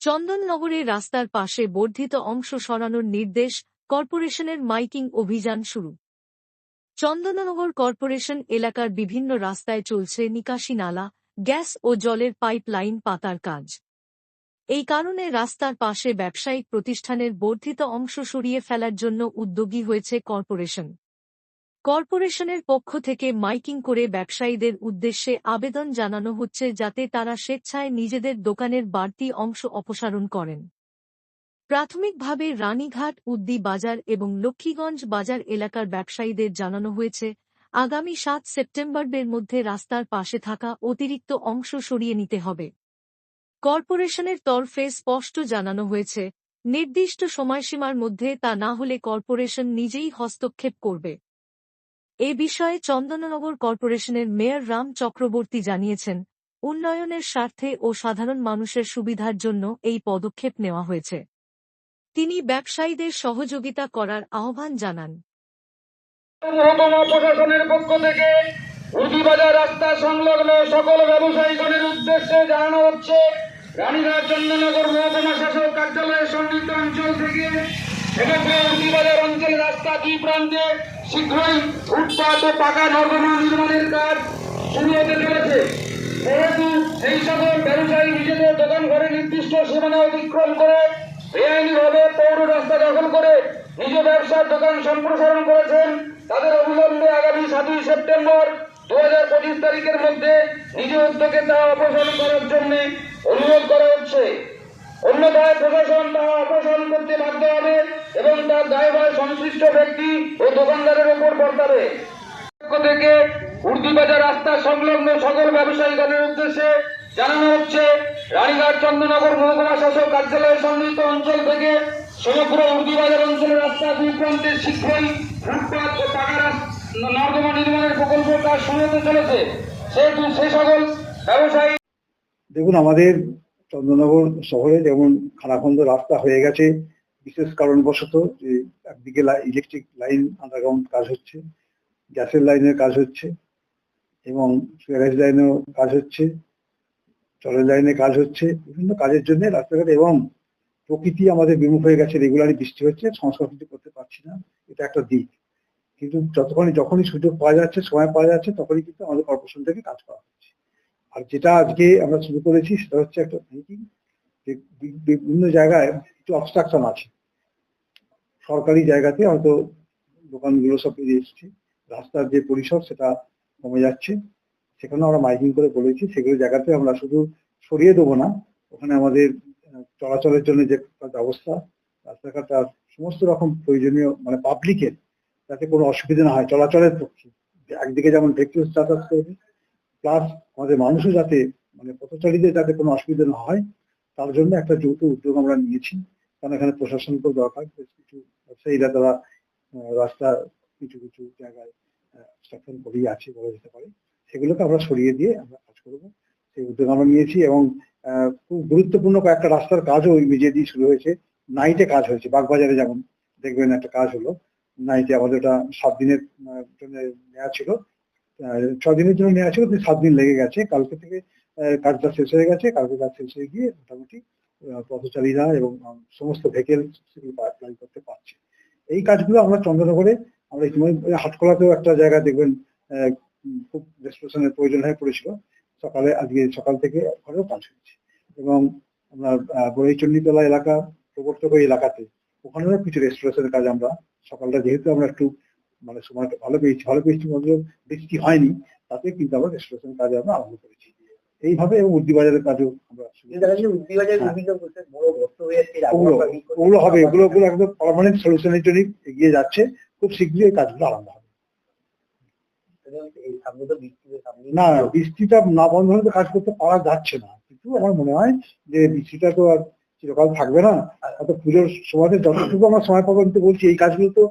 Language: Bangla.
চন্দননগরে রাস্তার পাশে বর্ধিত অংশ সরানোর নির্দেশ কর্পোরেশনের মাইকিং অভিযান শুরু। চন্দননগর কর্পোরেশন এলাকার বিভিন্ন রাস্তায় চলছে নিকাশি নালা, গ্যাস ও জলের পাইপ লাইন পাতার কাজ। এই কারণে রাস্তার পাশে ব্যবসায়িক প্রতিষ্ঠানের বর্ধিত অংশ সরিয়ে ফেলার জন্য উদ্যোগী হয়েছে কর্পোরেশন। কর্পোরেশনের পক্ষ থেকে মাইকিং করে ব্যবসায়ীদের উদ্দেশ্যে আবেদন জানানো হচ্ছে যাতে তারা স্বেচ্ছায় নিজেদের দোকানের বাড়তি অংশ অপসারণ করেন। প্রাথমিকভাবে রানীঘাট উদ্দি বাজার এবং লক্ষ্মীগঞ্জ বাজার এলাকার ব্যবসায়ীদের জানানো হয়েছে, আগামী সাত সেপ্টেম্বরের মধ্যে রাস্তার পাশে থাকা অতিরিক্ত অংশ সরিয়ে নিতে হবে। কর্পোরেশনের তরফে স্পষ্ট জানানো হয়েছে, নির্দিষ্ট সময়সীমার মধ্যে তা না হলে কর্পোরেশন নিজেই হস্তক্ষেপ করবে। এ বিষয়ে চন্দননগর কর্পোরেশনের মেয়র রাম চক্রবর্তী জানিয়েছেন, উন্নয়নের স্বার্থে ও সাধারণ মানুষের সুবিধার জন্য এই পদক্ষেপ নেওয়া হয়েছে। তিনি ব্যবসায়ীদের সহযোগিতা করার আহ্বান জানান। প্রশাসনের পক্ষ থেকে উর্দিবাজার রাস্তা সংলগ্ন সকল উদ্দেশ্যে জানানো হচ্ছে মহকুমা শাসক কার্যালয়ের অঞ্চল থেকে সমগ্র উর্দিবাজার অঞ্চলের রাস্তা দুই প্রান্তে শীঘ্রই ফুটপাত ও পাকা নর্দমা নির্মাণের কাজ শুরু হতে চলেছে। যেহেতু এই সকল ব্যবসায়ী নিজেদের দোকান ঘরে নির্দিষ্ট সীমানা অতিক্রম করে, বেআইনিভাবে পৌর রাস্তা দখল করে নিজ ব্যবসার দোকান সম্প্রসারণ করেছেন, তাদের অবিলম্বে আগামী সাতই সেপ্টেম্বর দু হাজার পঁচিশ তারিখের মধ্যে নিজ উদ্যোগে তা অপসারণ করার জন্য অনুরোধ করা হচ্ছে। অন্যথায় প্রশাসন তা অপসারণ করতে বাধ্য হবে এবং তার দায়ভার সংশ্লিষ্ট ব্যক্তি ও দোকানদারের উপর বর্তাবে। থেকে উর্দিবাজার রাস্তা সংলগ্ন সকল ব্যবসায়ীগণের উদ্দেশ্যে জানানো হচ্ছে, রানীঘাট চন্দ্রনগর মহকুমা শাসক কার্যালয়ের সন্নিহিত অঞ্চল থেকে সমগ্র উর্দিবাজার অঞ্চলের রাস্তা দুই প্রান্তে শীঘ্রই ফুটপাত ও পাকা নর্দমা নির্মাণের প্রকল্প কাজ শুরু হতে চলেছে। সেহেতু সে সকল ব্যবসায়ী দেখুন, আমাদের চন্দ্রনগর শহরে যেমন খানাখন্দ রাস্তা হয়ে গেছে, বিশেষ কারণবশত যে একদিকে ইলেকট্রিক লাইন আন্ডারগ্রাউন্ড কাজ হচ্ছে, গ্যাসের লাইনের কাজ হচ্ছে এবং গ্যারেজ লাইনেও কাজ হচ্ছে, জলের লাইনে কাজ হচ্ছে, বিভিন্ন কাজের জন্য রাস্তাঘাট এবং প্রকৃতি আমাদের বিমুখ হয়ে গেছে রেগুলারই বৃষ্টি হচ্ছে সংস্কার করতে পারছি না, এটা একটা দিক। কিন্তু যতক্ষণই যখনই সুযোগ পাওয়া যাচ্ছে, সময় পাওয়া যাচ্ছে, তখনই কিন্তু আমাদের কর্পোরেশন থেকে কাজ করা হচ্ছে। আর যেটা আজকে আমরা শুরু করেছি সেটা হচ্ছে একটা থিঙ্কিং যে বিভিন্ন জায়গায় কিছু অবস্ট্রাকশন আছে। সরকারি জায়গাতে হয়তো দোকানগুলো সব বেরিয়ে এসছে, রাস্তার যে পরিসর সেটা কমে যাচ্ছে। সেখানে আমরা মাইকিং করে বলেছি সেগুলো জায়গাতে আমরা শুধু সরিয়ে দেবো না, ওখানে আমাদের চলাচলের জন্য যে ব্যবস্থা, রাস্তাঘাট সমস্ত রকম প্রয়োজনীয় মানে পাবলিকের যাতে কোনো অসুবিধা না হয়, চলাচলের পক্ষে। একদিকে যেমন ভেহিকলস যাতায়াত করবে প্লাস আমাদের মানুষও যাতে মানে পথচারীদের যাতে কোনো অসুবিধা না হয়, তার জন্য একটা যৌথ উদ্যোগ আমরা নিয়েছি। কারণ এখানে প্রশাসনকেও দরকার, বেশ কিছু ব্যবসায়ীরা তারা রাস্তা কিছু কিছু জায়গায় স্ট্রাকচার করেই আছে বলা যেতে পারে। সেগুলোকে আমরা সরিয়ে দিয়ে আমরা কাজ করব। সেই উদ্যোগ আমরা নিয়েছি এবং খুব গুরুত্বপূর্ণ কয়েকটা রাস্তার কাজও ওই ইমিডিয়েটলি শুরু হয়েছে। নাইটে কাজ হয়েছে, বাগবাজারে যেমন দেখবেন একটা কাজ হলো। নাইটে আমাদের ওটা সাত দিনের জন্য নেওয়া ছিল। ছ দিনের জন্য নেওয়া ছিল, কিন্তু সাত দিন লেগে গেছে। কালকে থেকে কাজটা শেষ হয়ে গেছে। কালকে কাজ শেষ হয়ে গিয়ে মোটামুটি পথচারীরা এবং সমস্ত ভেহিকেল সেগুলো করতে পারছে। এই কাজগুলো আমরা চন্দ্রনগরে, আমরা ইতিমধ্যে হাটকলাতেও একটা জায়গা দেখবেন খুব রেস্ট্রেশনের প্রয়োজন হয়ে পড়েছিল। সকালে, আজকে সকাল থেকে ওখানেও কাজ হয়েছে এবং আমরা বড়ইচন্ডীতলা এলাকা, প্রবর্তক এলাকাতে। ওখানেও কিছু রেস্টোরেশনের কাজ আমরা, সকালটা যেহেতু আমরা একটু মানে সময়টা ভালো পেয়েছি ভালো পেয়েছি মধ্যে বৃষ্টি হয়নি তাতে কিন্তু আমরা রেস্টোরেশন কাজ আমরা আরম্ভ করেছি। এইভাবে এবং উদ্দিবাজারের কাজও আমরা কিন্তু হ্যাঁ। ওগুলো ওগুলো হবে এগুলো ওগুলো একদম পার্মানেন্ট সলিউশনের জন্য এগিয়ে যাচ্ছে খুব শীঘ্রই এই কাজগুলো আরম্ভ হবে। না বৃষ্টিটা না বন্ধ হলে তো কাজ করতে পারা যাচ্ছে না কিন্তু আমার মনে হয় যে বৃষ্টিটা তো আর চিরকাল থাকবে না অত পুজোর সময়তে যতটুকু আমরা সময় পাবো আমি তো বলছি এই কাজগুলো তো